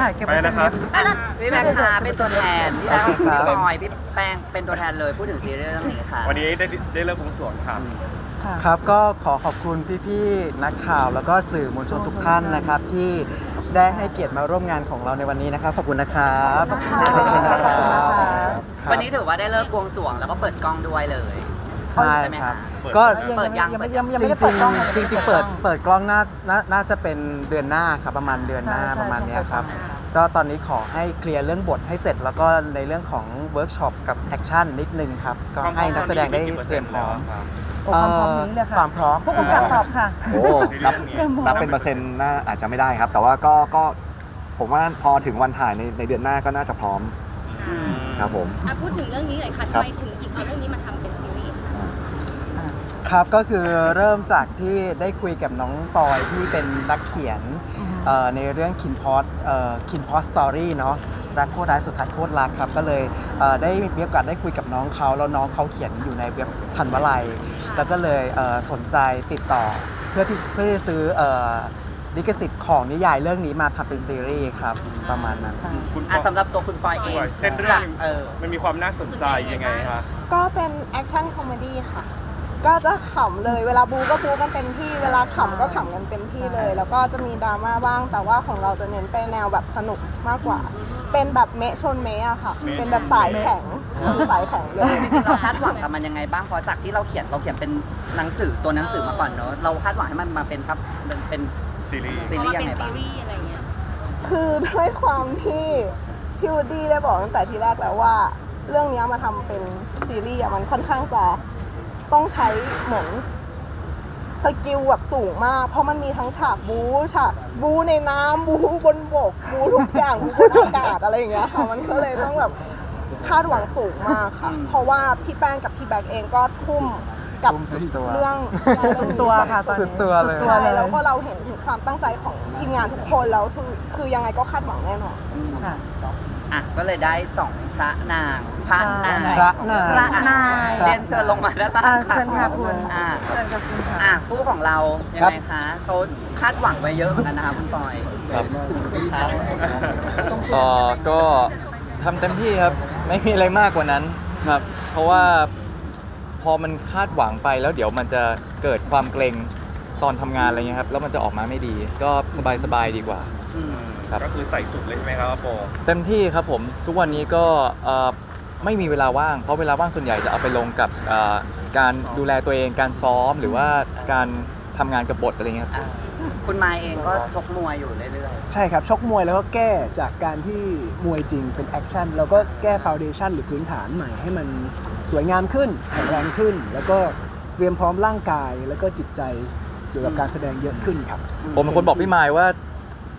ถ่ายเก็บไปไว้นะครับเป็นอะพี่แม็กซ์ค่ะเป็นตัวแทนพี่แม็กซ์ครัพี่บบอยพี่แป้งเป็นตัวแทนเลยพูดถึงซีรีส์เรื่องนี้ค่ะ วันนี้ได้ได้เริ่มบวงสรวงค่ะค่ะ ครับก็ขอขอบคุณพี่ๆนักข่าวแล้วก็สื่อมวลชนทุกท่านนะครับ ที่ได้ให้เกียรติมาร่วมงานของเราในวันนี้นะครับ ขอบคุณนะครับขอบคุณนะครับครับ วันนี้ถือว่าได้เริ่มบวงสรวงแล้วก็เปิดกล้องด้วยเลย ใช่ใช่ไหมครับคะก็ เปิดยังยังไม่ยังไม่ยังจไม่ริได้งเปิดกล้องๆจริงๆเปิดเปิดกล้องน่าน่าน่าจะเป็นเดือนหน้าครับประมาณเดือนหน้าใช่ใช่ประมาณเนี้ยครับ ใช่ ก็ตอนนี้ขอให้เคลียร์เรื่องบทให้เสร็จ แล้วก็ในเรื่องของเวิร์กช็อปกับแอคชั่นนิดนึงครับ ก็ให้นักแสดงได้เตรียมพร้อมโอ้ความพร้อมนี้เลยค่ะความพร้อม ผู้กำกับตอบค่ะ โอ้นับนับเป็นเปอร์เซ็นต์น่าอาจจะไม่ได้ครับ แต่ว่าก็ก็ผมว่าพอถึงวันถ่ายในในเดือนหน้าก็น่าจะพร้อมครับผม อะพูดถึงเรื่องนี้หน่อยค่ะครัทำบ ไมถึงหยิบเอาเรื่องนี้มาทำเป็นซีรีส์ ค่ะครับก็คือเริ่มจากที่ได้คุยกับน้องปอยที่เป็นนักเขียนเอ่อในเรื่องคินพอสคินพอสสตอรี่เนาะรักโคตรร้ายสุดท้ายโคตรรักครับ ก็เลยเอ่อได้มีโอกาสได้คุยกับน้องเขาแล้วน้องเขาเขียนอยู่ในเว็บทันวลัย แล้วก็เลยเอ่อสนใจติดต่อ เพื่อที่เพื่อที่จะซื้อเอ่อลิขสิทธิ์ของนิยายเรื่องนี้มาทำเป็นซีรีส์ครับประมาณนั้นคุณอะสำหรับตัวคุณปอยเองเส้นเรื่องเออมันมีความน่าสนใจยังไงคะก็เป็นแอคชั่นคอมเมดี้ค่ะ ก็จะขำเลยเวลาบูก็บูกันเต็มที่เวลาขำก็ขำกันเต็มที่เลย แล้วก็จะมีดราม่าบ้าง แต่ว่าของเราจะเน้นไปแนวแบบสนุกมากกว่า เป็นแบบเมะชนเมะอะค่ะ เป็นแบบสายแข็งสายแข็งเลยจริงๆเราคาดหวังกับมันยังไงบ้างเพราะจากที่เราเขียนเราเขียนเป็นหนังสือตัวหนังสือมาก่อนเนอะเราคาดหวังให้มันมาเป็นครับเป็นเป็นซีรีส์ซีเพรีราะส์ว่ายังเป็นไงซีบ้างรีส์อะไรเงี้ยคือด้วยความที่พี่วูดดี้ได้บอกตั้งแต่ทีแรกแล้วว่า เรื่องนี้มาทำเป็นซีรีส์อะมันค่อนข้างจะ ต้องใช้เหมือนสกิลแบบสูงมาก เพราะมันมีทั้งฉากบู๊ฉากบู๊ในน้ำบู๊บนบกบู๊ทุกอย่างบู๊บนอากาศอะไรอย่างเงี้ยค่ะมันก็เลยต้องแบบคาดหวังสูงมากค่ะ เพราะว่าพี่แป้งกับพี่แบ็กเองก็ทุ่มกับทุ่มสุดตัวเรื่องสุดตัวค่ะตอนนี้สุดตัวเลยสุดตัวใช่เลยแล้วก็เราเห็นถึงความตั้งใจของทีมงานทุกคนแล้วคือคือยังไงก็คาดหวังแน่นอนค่ะอะก็เลยได้สองพระนางพ ระนางพระนางพระนายเรียนเชิญลงมาด้านล่างอะเชิญค่ะคุณอะเชิญค่ะคุณค่ะ อะคู่ของเรายังไงคะเขาคาดหวังไว้เยอะเหมือนกันนะคะคุณปอยครับเอ่อก็ทำเต็มที่ครับ ไม่มีอะไรมากกว่านั้นครับ เพราะว่าพอมันคาดหวังไปแล้วเดี๋ยวมันจะเกิดความเกรงตอนทำงานอะไรเงี้ยครับแล้วมันจะออกมาไม่ดีก็สบายๆดีกว่า อืมครับ ก็คือใส่สุดเลยใช่ไหมครับโป เต็มที่ครับผมทุกวันนี้ก็เอ่อ ไม่มีเวลาว่าง เพราะเวลาว่างส่วนใหญ่จะเอาไปลงกับเอ่อการดูแลตัวเอง การซ้อมหรือว่าการทำงานกับบทอะไรเงี้ยครับอะคุณมายเองก็ชกมวยอยู่เรื่อยใช่ครับชกมวยแล้วก็แก้จากการที่มวยจริงเป็นแอคชั่นแล้วก็แก้ฟาวเดชันหรือพื้นฐานใหม่ให้มันสวยงามขึ้นแข็งแรงขึ้น แล้วก็เตรียมพร้อมร่างกายแล้วก็จิตใจเกี่ยวกับการแสดงเยอะขึ้นครับ ผมเป็นคนบอกพี่มายว่า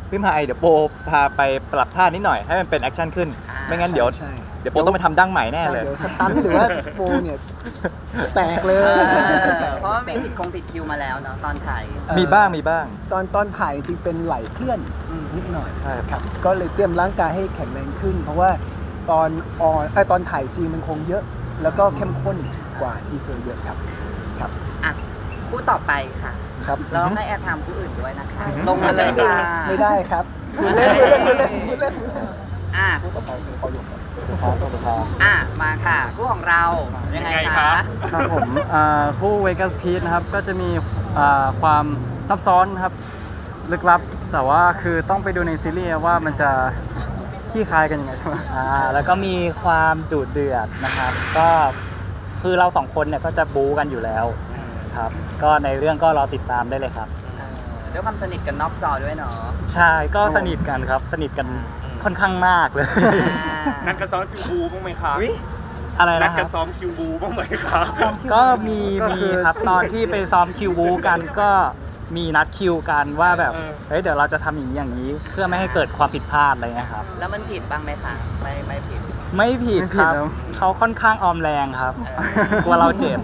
พี่มายเดี๋ยวโปพาไปปรับท่านิดหน่อยให้มันเป็นแอคชั่นขึ้น ไม่งั้นเดี๋ยวใช่ เดี๋ยวโปต้องไปทำดั้งใหม่แน่เลย เดี๋ยวสตันหรือว่าโปรเนี่ยแตกเลยๆเออแตกเพราะว่ามีผิดคงผิดคิวมาแล้วเนาะตอนถ่าย มีบ้างมีบ้าง ตอนตอนถ่ายจริงๆเป็นไหลเคลื่อนอืมนิดหน่อยใช่ครับ ครับ ก็เลยเตรียมร่างกายให้แข็งแรงขึ้น เพราะว่าตอนออนไอยตอนถ่ายจริงมันคงเยอะ แล้วก็เข้มข้นกว่าทีเซอร์เยอะครับ ครับ อะคู่ต่อไปค่ะครับ แล้วให้แอร์ไทม์คู่อื่นด้วยนะคะ ลงมาเลยค่ะ ไม่ได้ครับคุณเล่นคุณเล่น คุณเล่นคุณเล่นอะอะมาค่ะ คู่ของเรายังไงยังไงคะคะครับผมอ่าคู่เวกัสพี e นะครับ ก็จะมีอ่าความซับซ้อนครับ ลึกลับ แต่ว่าคือต้องไปดูในซีรีส์ว่ามันจะขี้คายกันยังไงอ่าแล้วก็มีความดุเดือดนะครับ ก็คือเราสองคนเนี่ยก็จะบู๊กันอยู่แล้วครับ ก็ในเรื่องก็รอติดตามได้เลยครับ เออด้วยความสนิทกันนอกจอด้วยเนาะใช่ก็สนิทกันครับ สนิทกัน ค่อนข้างมากเลยอ่านัดกระซ้อมคิวบูบ้างไหมคะอุ๊ยอะไรนัดนะคกรัระบ ซ้อมคิวบูบ้างไหมคะก็มีมีครับตอนที่ไปซ้อมคิวบูกันก็มีนัดคิวกันว่าแบบเฮ้ยเดี๋ยวเราจะทำอย่างนี้อย่างนี้ เพื่อไม่ให้เกิดความผิดพลาดอะไรเงี้ยครับ แล้วมันผิดบ้างไหมคะไม่ไม่ผิด ไม่ผิดครับเขาค่อนข้างออมแรงครับกลัวเราเจ็บ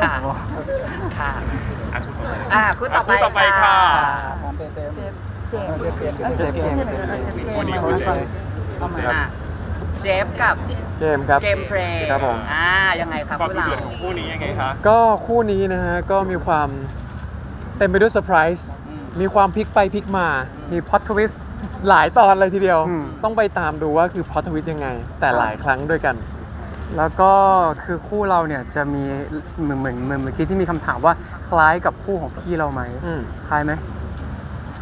ค่ะ ค่ะ อะคุณต่อไปอะคู่ต่อไป คู่ต่อไปค่ะ เจมส์ เจมส์เจมส์เจมส์เจมส์วันนี้คุณเจมส์อะเจฟกับเจมส์ครับ เกมเพลย์ครับผม อ่ายังไงครับความคู่ดุเรา เดือดของคู่นี้ยังไงคะก็คู่นี้นะฮะ ก็มีความเต็มไปด้วยเซอร์ไพรส์อืม มีความพลิกไปพลิกมา มีพ l อ t ทวิสต์หลายตอนเลยทีเดียวอืมต้องไปตามดูว่าคือพอทวิตยังไง แต่หลายครั้งด้วยกัน แล้วก็คือคู่เราเนี่ยจะมีเหมือนเหมือนเหมือนเมื่อกี้ที่มีคำถามว่าคล้ายกับคู่ของพี่เราไหมอืม คล้ายไหม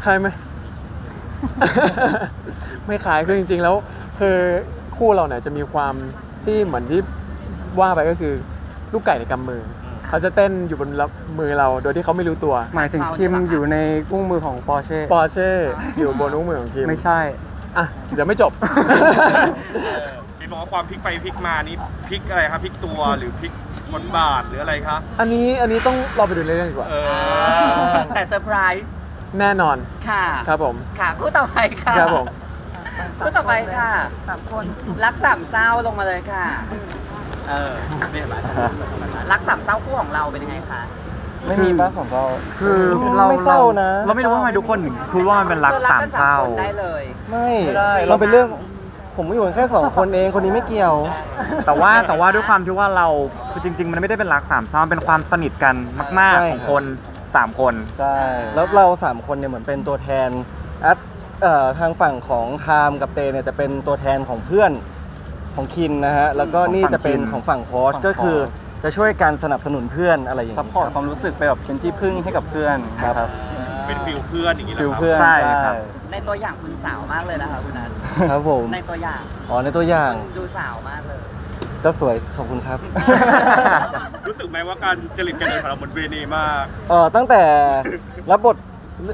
คล้ายไหม ไม่คล้ายคือจริง ๆ แล้วคือคู่เราเนี่ยจะมีความที่เหมือนที่ว่าไปก็คือลูกไก่ในกำมือ เขาจะเต้นอยู่บนมือเราโดยที่เขาไม่รู้ตัวหมายถึงคิมอยู่ในอุ้งมือของปอร์เช่ปอร์เช่อยู่บนอุ้งมือของทีมไม่ใช่อะเดี๋ยวไม่จบ เห็นบอกว่าความพลิกไปพลิกมานี่พลิกอะไรครับพลิกตัวหรือพลิกบทบาทหรืออะไรคะอันนี้อันนี้ต้องรอไปดูในเรื่องดีกว่า เอเอออแต่เซอร์ไพรส์ แน่นอนค่ะครับผม ค่ะคู่ต่อไปค่ะครับผม คู่ต่อไปค่ะสามคนรักสามเศร้าลงมาเลยค่ะ เออไม่เห็นไหมรักสามเศร้าคู่ของเราเป็นยังไงคะ ไม่มีบ้างของเรา คือเราไม่เศร้านะ เราไม่รู้ว่าทำไมทุกคนถึงพูดว่ามันเป็นรักสามเศร้าคือกันคนได้เลย ไม่ไม่ได้ เราเป็นเรื่องผมอยู่กันแค่สองคนเองคนนี้ไม่เกี่ยว แต่ว่าแต่ว่าด้วยความที่ว่าเราคือจริง ๆ มันไม่ได้เป็นรักสามเศร้ามันเป็นความสนิทกันมากใช่ๆของคน สามคน ใช่ แล้วเราสามคนเนี่ยเหมือนเป็นตัวแทนอัดเอ่อทางฝั่งของไทม์กับเตเนี่ยจะเป็นตัวแทนของเพื่อนของคินนะฮะ แล้วก็นี่จะเป็นของฝั่งพอชฝั่งก็คือ Porsche จะช่วยกันสนับสนุนเพื่อนอะไรอย่างซัพนี้พอร์ตครับความรู้สึกไปแบบเป็นที่พึ่งให้กับเพื่อนนะครับ เป็นฟิลเพื่อนอย่างนี้เหรฟิอลครับเพื่อนใช่ใช่ครับ ในตัวอย่างคุณสาวมากเลยนะคะคุณนัทครับผม ในตัวอย่างอ๋อในตัวอย่าง ดูสาวมากเลย ก็สวยขอบคุณครับ รู้สึกไหมว่าการจริตการเดินของเราเหมือนเวเนมากเออตั้งแต่รับบท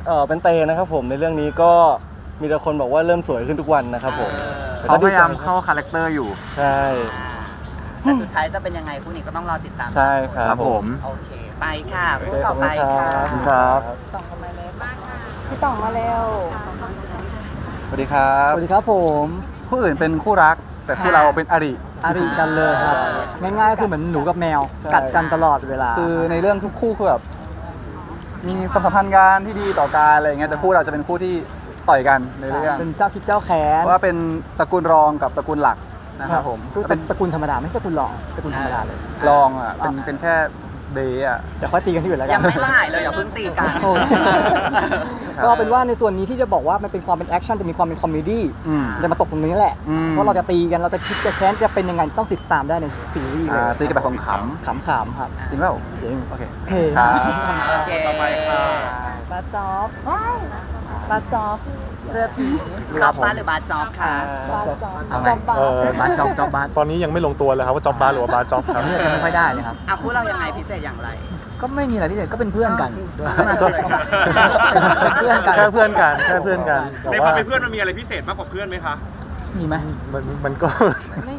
เออเป็นเตนะครับผมในเรื่องนี้ก็มีแต่คนบอกว่าเริ่มสวยขึ้นทุกวันนะครับผมแต่เขาก็พดียาใจยามเข้าคาแรคเตอร์อยู่ ใช่อ่าแต่สุดท้ายจะเป็นยังไงคู่นี้ก็ต้องรอติดตามใช่ครับครับผม โอเคไปค่ะคู่ต่อไปค่ะขอบคุณครับ ต่องกันมาเลยพี่ต่องมาเร็ว สวัสดีครับ สวัสดีครับผม คู่อื่นเป็นคู่รัก แต่คู่เราเป็นอริ อารีกันเลยครับ ง่ายๆก็คือเหมือนหนูกับแมว ใช่ กัดกันตลอดเวลา คือในเรื่องทุกคู่คือแบบมีความสัมพันธ์กันที่ดีต่อกันอะไรอย่างเงี้ยแต่คู่เราจะเป็นคู่ที่ต่อยกันในเรื่องเป็นเจ้าคิดเจ้าแค้นเพราะว่าเป็นตระกูลรองกับตระกูลหลักนะครับผมก็เป็นตระกูลธรรมดาไม่ใช่ตระกูลรองตระกูลธรรมดาเลย รองอะเป็นเป็นแค่เดย์อะ เดี๋ยวค่อยตีกันที่อื่นแล้วกัยังนไม่ละหายเลยอย่าเพิ่งตีกัน โอ้ยก็เป็นว่าในส่วนนี้ที่จะบอกว่ามันเป็นความเป็นแอคชั่นจะมีความเป็นคอมเมดี้อืม จะมาตกตรงนี้แหละอืม ว่าเราจะตีกันเราจะคิดจะแค้นจะเป็นยังไงต้องติดตามได้ในซีรีส์เลอ่ายตีกันแบบขำขำๆครับๆจริงเปล่าจริง โอเคเฮ้ครับ โอเค ต่อไปค่ะบาจ็อบปลาจ็อบ เรือผีจอบบ้านหรือบาจ็อบค่ะปลาจ็อบเอาไงจ็อบบาเออบาสจ็อบจ็อบบ้านตอนนี้ยังไม่ลงตัวเลยครับว่าจ็อบบาร์หรือว่าบาร์จ็อบครับนี่ยังไม่ค่อยได้เลยครับ อะคู่เรายังไงพิเศษอย่างไร ก็ไม่มีอะไรพิเศษก็เป็นเพื่อนกันเป็นเพื่อนกันแค่เพื่อนกันแค่เพื่อนกันแต่ในคว่าวามเป็นเพื่อนมันมีอะไรพิเศษมากกว่าเพื่อนไหมคะ มีไหมมันมันก็ ไม่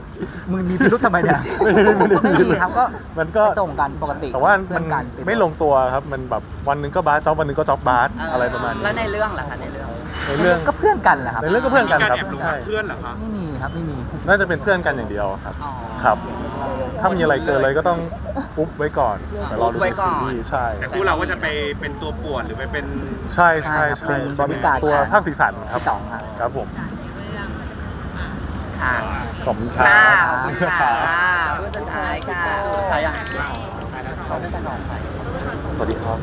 มึงมีพิรุธทำไมเนี่ยไม่ได้ไม่ได้ไม่มีครับก็มันก็ ไปส่งกันปกติแต่ว่าเพื่มัอนนกันเป็นไม่ลงตัวครับ มันแบบวันหนึงก็บาสจ็อบวันหนึงก็จ็อบบาสอะไรประมาณนี้แล้วในเรื่องล่ะคะในเรื่อง ในเรื่องก็เพื่อนกันแหละครับในเรื่องก็เพื่อนมีกันการครับแอบหลงใช่รักเพื่อนเหรอคะไม่มีครับไม่มีน่าจะเป็นเพื่อนกันอย่างเดียวครับ อ๋อ ครับ ถ้ามีอะไรเกินเลยก็ต้องอุ๊บไว้ก่อนแต่รอดูอุ๊บไว้ในก่ซีอนรีส์ใช่แต่คู่เราก็จะไปเป็นตัวป่วนหรือไปเป็น ใช่ใช่ใช่เป็นตอนนี้บริการตัวสร้างสีสันครับพี่ต๋องครับ ครับผมค่ะขอบคุณครัค่ะบขอบคุณค่ะผู้สุดท้ายค่ะใช่ยังส วัสดีครับ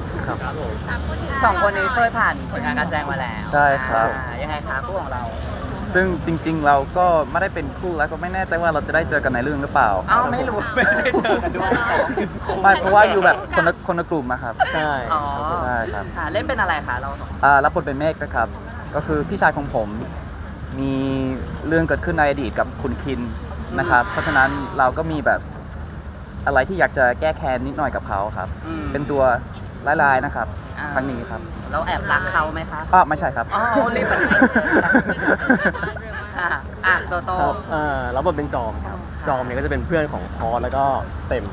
สองคนนี้เคยผ่านผลงานการแสดงมาแล้วใช่ครับ อ่ายังไงคะคู่ของเรา ซึ่งจริง ๆ เราก็ไม่ได้เป็นคู่แล้วก็ไม่แน่ใจว่าเราจะได้เจอกันในเรื่องหรือเปล่าเอ้าไม่รู้ ไม่ได้เจอกันด้วยไม่เพราะว่าอยู่แบบคนละคนละกลุ่มอะครับ ใช่อ๋อใช่ครับ ค่ะเล่นเป็นอะไรคะเราสองคนอ่ารับบทเป็นเมฆนะครับ ก็คือพี่ชายของผม มีเรื่องเกิดขึ้นในอดีตกับคุณคินนะครับ เพราะฉะนั้นเราก็มีแบบ อะไรที่อยากจะแก้แค้นนิดหน่อยกับเขาครับ อืมเป็นตัวร้ายๆนะครับ อ่าครั้งนี้ครับเราแอบรักเขาไหมคะอ้าวไม่ใช่ครับ อ๋อรีบไปอะอะโตโตรับบทเป็นจอมครับ จอมเนี่ยก็จะเป็นเพื่อนของคอสแล้วก็เต็ม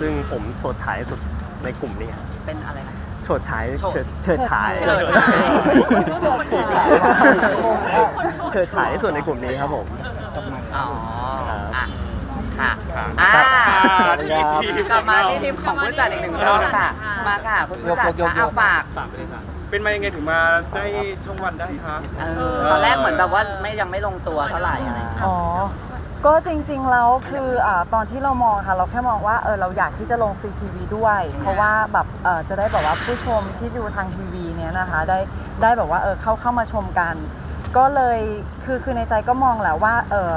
ซึ่งผมโฉดฉายสุดในกลุ่มนี้ครับเป็นอะไรนะ โฉดฉายโฉด เฉิดเฉิดฉายเฉิดฉาย เฉิดฉายที่สุดในกลุ่มนี้ครับผม อ๋อครับอะ ค่ะครับอ่าครับอีกทีกลับมาที่ทีมของผู้จัดอีกหนึ่งรอบค่ะ มาค่ะคุณผู้จัดยกๆๆค่ะเอาฝากเป็นมายังไงถึงมาได้ช่องวันได้คะ เออตอนแรกเหมือนแบบว่าไม่ยังไม่ลงตัวเท่าไหร่อะไรอย่างเงี้ย อ๋อ ก็จริงๆ แล้วคืออ่าตอนที่เรามองค่ะ เราแค่มองว่าเออเราอยากที่จะลงฟรีทีวีด้วย เพราะว่าแบบเออจะได้แบบว่าผู้ชมที่ดูทางทีวีเนี้ยนะคะได้ได้แบบว่าเออเข้าเข้ามาชมกัน ก็เลยคือคือในใจก็มองแหละว่าเออ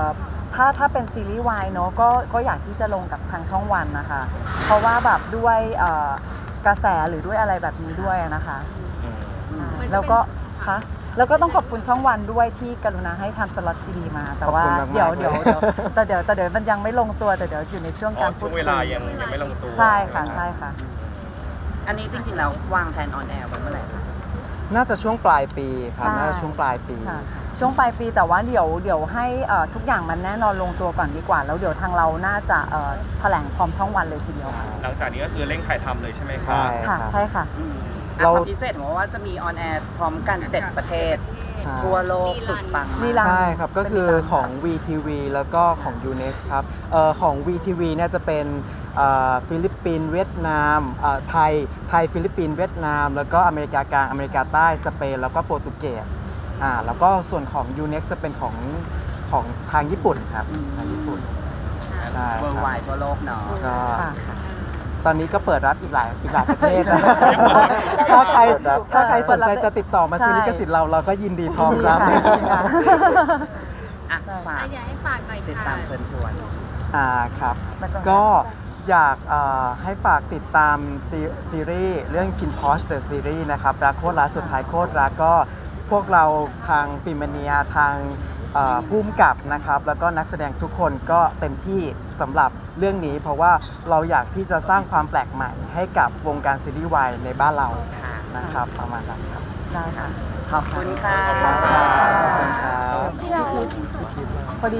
ถ้าถ้าเป็นซีรีส์วายเนอะก็ก็อยากที่จะลงกับทางช่องวันนะคะ เพราะว่าแบบด้วยเอ่อกระแสหรือด้วยอะไรแบบนี้ด้วยนะคะแล้วก็คะแล้วก็ต้องขอบคุณช่องวันด้วยที่กรุณาให้ทำสล็อตดีๆมา แต่ว่าขอบคุณมากๆ เดี๋ยวเลยเดี๋ยวเดี๋ยวแต่เดี๋ยวแต่เดี๋ยวมันยังไม่ลงตัวแต่เดี๋ยวอยู่ในช่วงอ๋อการพูช่ดวงคุเวยลายังยังไม่ลงตัวใช่ค่ะใช่ค่ะ อันนี้จริงๆแล้ววางแผนออนแอร์ไว้เมื่อไหร่คะน่าจะช่วงปลายปีครับใช่น่าจะช่วงปลายปี ค่ะ ช่วงปลายปีแต่ว่าเดี๋ยวเดี๋ยวให้เอ่อทุกอย่างมันแน่นอนลงตัวก่อนดีกว่า แล้วเดี๋ยวทางเราน่าจะเอ่อแถลงพร้อมช่องวันเลยทีเดียวค่ะหลังจากนี้ก็คือเร่งถ่ายทำเลยใช่ไหมคใช่รับ ค่ะครับใช่ค่ะอืมเราอะความพิเศษของว่าจะมีออนแอร์พร้อมกัน 7 ประเทศใช่ทั่วโลกสุดปังลีมากลาใช่ครับ ก็คือเป็นลีลาของ VTV แล้วก็ของ UNEX ครับเอ่อของ VTV เนี่ยจะเป็นเอ่อฟิลิปปินส์เวียดนามเอ่อไทยไทยฟิลิปปินส์เวียดนาม แล้วก็อเมริกากลางอเมริกาใต้สเปนแล้วก็โปรตุเกส อ่าแล้วก็ส่วนของ UNEX จะเป็นของของทางญี่ปุ่นครับทางญี่ปุ่น ใช่เวิร์คไวรับทั่วโลกเนาะ ก็ค่ะตอนนี้ก็เปิดรับอีกหลายอีกหลายประเทศนะถ้าใครถ้าใครสนใจจะติดต่อมาซื้อลิขสิทธิ์เราเราก็ยินดีพร้อมรับดีค่ะ อะ ฝากอะอยากให้ฝากหน่อยติดค่ะตามเชิญชวน อ่าครับไม่ต้องก็อยากเอ่อให้ฝากติดตามซีซีรีส์เรื่อง Kin Posh The Series นะครับ รักโคตรรักสุดท้ายโคตรรักก็ พวกเราทางฟิเมเนียทางเอ่อผู้กำกับนะครับแล้วก็นักแสดงทุกคนก็เต็มที่สำหรับเรื่องนี้ เพราะว่าเราอยากที่จะสร้างความแปลกใหม่ให้กับวงการซีรีส์วายในบ้านเราค่ะนะครับประมาณนั้นครับได้ค่ะขอบคุณค่ะขอบคุณครับพอดี